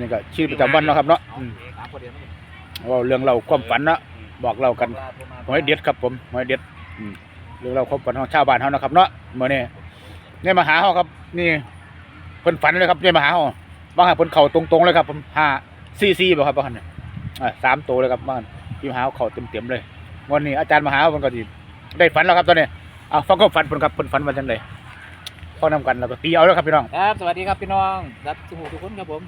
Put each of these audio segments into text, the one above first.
นี่ก็ชีวิตประจำวันเนาะครับเนาะอืมถามคนเดียวไม่ได้เว่าเรื่องเราความฝันเนาะบอกเรากันหอยเด็ดครับผมหอยเด็ดอืมเรื่องเราความฝันของชาวบ้านเฮานะครับเนาะเมื่อนี้เนี่ยมาหาเฮาครับ นี่เพิ่นฝันเลยครับเนี่ยมาหาเฮาบางหาเพิ่นเข้าตรงๆเลยครับผมห้าซีซีบ่ครับบางหันเนี่ยอ่าสามตัวเลยครับบางหันที่มาหาเข้าเต็มๆเลยวันนี้อาจารย์มาหาเพิ่นก็สิได้ฝันแล้วครับตอนนี้อ่าฟังความฝันเพิ่นครับเพิ่นฝันว่าจังไดพอนํกันแล้วก็ตีเอาแล้วครับพี่น้อง ครับ สวัสดีครับพี่น้อง รับทุกทุกคนครับผม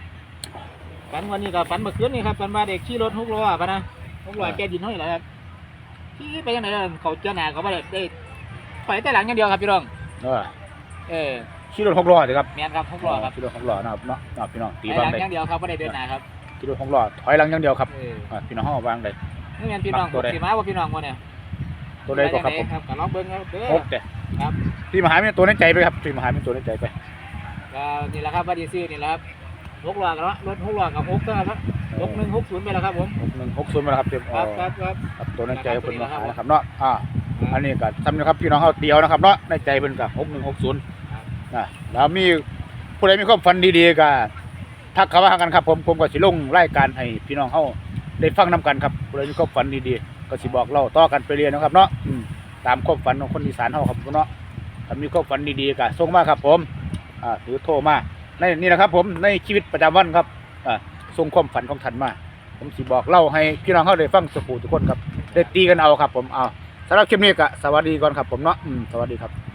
ฝันวันนี้กับฝันเมื่อคืนนี่ครับฝันว่าเด็กขี่รถหกล้อปะนะหกล้อแกดินเท่าไหร่ครับขี่ไปยังไงล่ะเขาเจอหนาเขาไม่ได้ได้ไปแต่หลังอย่างเดียวครับพี่น้องเออเออขี่รถหกล้อสิครับแมนครับหกล้อครับขี่รถหกล้อนะครับเนาะอ่าพี่น้องตีไปบ้าหงลังได้อย่างเดียวครับไม่ได้เดินหนาครับขี่รถหกล้อถอยหลังอย่างเดียวครับเอออ่าพี่น้องเฮาวางได้นี่แมนพี่น้องตัวใดสีม้าว่าพี่น้องวะเนี่ยตัวใดก็ครับผมครับก็ลองเบิ้งครับเด้อหกเด้ครับพี่มหามีตัวในใจไปครับพี่มหามีตัวในใจไปก็นี่แหละครับว่าดีซื้อนี่แหละครับ หกล้อกันเนาะรถหกล้อกับหกเท่านั้นครับหกหนึ่งหกศูนย์ไปแล้วครับผมหกหนึ่งหกศูนย์มาแล้วครับเต็มครับครับครับครับตัวในใจของคนมหาครับนะครับเนาะอ่าอันนี้ก็ซ้ำนะครับพี่น้องเขาเดียวนะครับเนาะในใจเป็นกับหกหนึ่งหกศูนย์นะแล้วมีผู้ใดมีความฝันดีๆก็ทักเข้ามาหากันครับ ผมผมก็สิลงรายการให้พี่น้องเขาได้ฟังนํกันครับผู้ใดมีความฝันดีๆก็สิบอกเล่าต่อกันไปเรียนนะครับเนาะอืมตามความฝันของคนอีสานเขาครับเนาะถ้ามีความฝันดีๆก็ส่งมาครับ ผมอ่าหรือโทรมา ในนี่นะครับ ผมในชีวิตประจำวันครับอ่าส่งความฝันของท่านมา ผมสิบอกเล่าให้พี่น้องเขาได้ฟังสักผูทุกคนครับได้ตีกันเอาครับ ผมเอาสำหรับคลิปนี้ก็สวัสดีก่อนครับผมเนาะอืมสวัสดีครับ